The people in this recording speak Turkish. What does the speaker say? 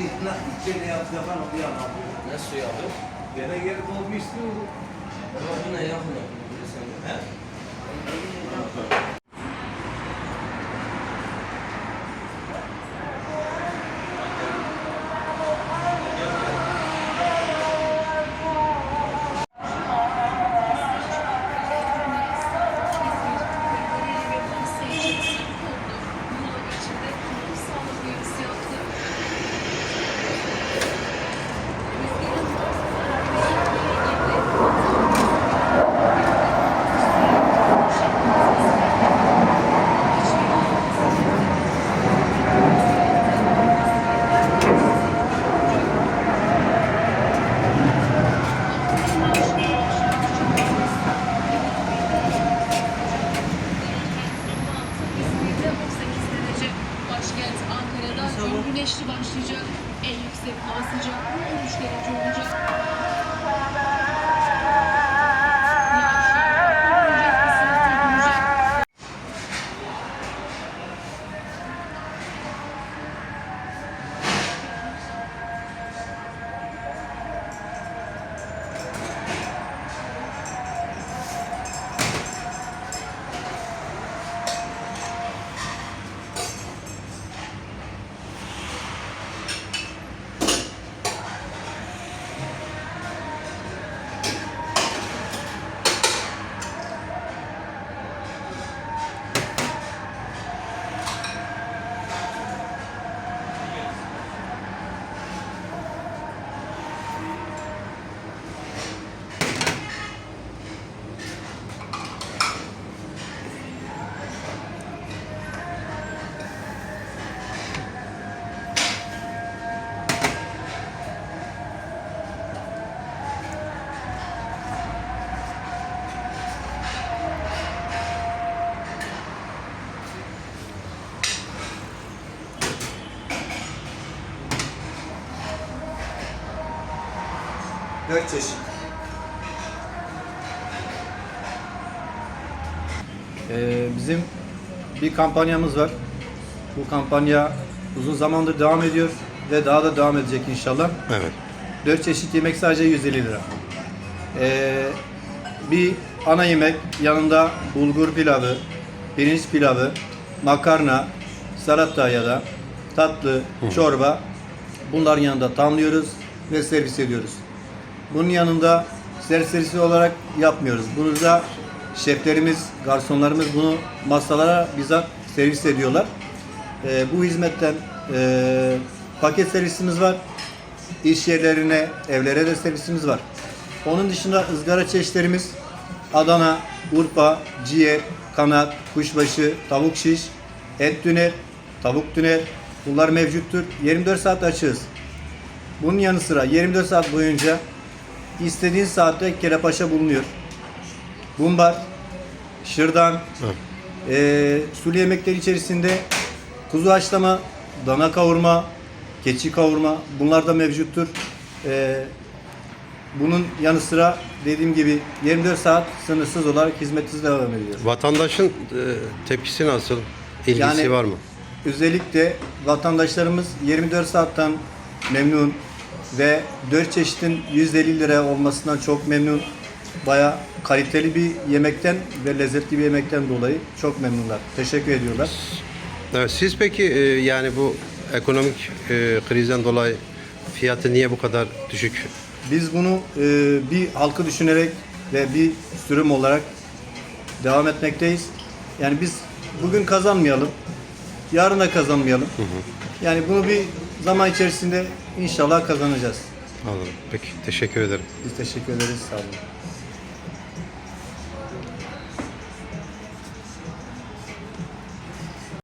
İkna, içeri yaptı yapan onu yapar. Ne suyu abi? Gene geri dolmuştu. Ama bu ne abi? He? Ankara'da gün güneşli başlayacak. En yüksek hava sıcaklığı 13 derece olacak. 4 çeşit. Ee, bizim bir kampanyamız var. Bu kampanya uzun zamandır devam ediyor ve daha da devam edecek inşallah. Evet. 4 çeşit yemek sadece 150 lira. Ee, bir ana yemek yanında bulgur pilavı, pirinç pilavı, makarna, salata ya da tatlı, Hı. çorba bunların yanında tamlıyoruz ve servis ediyoruz. Bunun yanında servis olarak yapmıyoruz. Bunu da şeflerimiz, garsonlarımız bunu masalara bizzat servis ediyorlar. Ee, bu hizmetten e, paket servisimiz var. İş yerlerine, evlere de servisimiz var. Onun dışında ızgara çeşitlerimiz Adana, Urfa, ciğer, kanat, kuşbaşı, tavuk şiş, et döner, tavuk döner bunlar mevcuttur. 24 saat açığız. Bunun yanı sıra 24 saat boyunca istediğin saatte kerepaşa bulunuyor. Bumbar, şırdan, eee sulu yemekler içerisinde kuzu haşlama, dana kavurma, keçi kavurma bunlar da mevcuttur. Eee, bunun yanı sıra dediğim gibi 24 saat sınırsız olarak hizmetimiz devam ediyor. Vatandaşın e, tepkisi nasıl? İlgisi Yani- var mı? Özellikle vatandaşlarımız 24 saatten memnun ve 4 çeşitin 150 lira olmasından çok memnun. Baya kaliteli bir yemekten ve lezzetli bir yemekten dolayı çok memnunlar. Teşekkür ediyorlar. Evet, siz peki e, yani bu ekonomik e, krizden dolayı fiyatı niye bu kadar düşük? Biz bunu e, bir halkı düşünerek ve bir sürüm olarak devam etmekteyiz. Yani biz bugün kazanmayalım, yarın da kazanmayalım. Yani bunu bir zaman içerisinde inşallah kazanacağız. Anladım. Peki teşekkür ederim. Biz teşekkür ederiz. Sağ olun.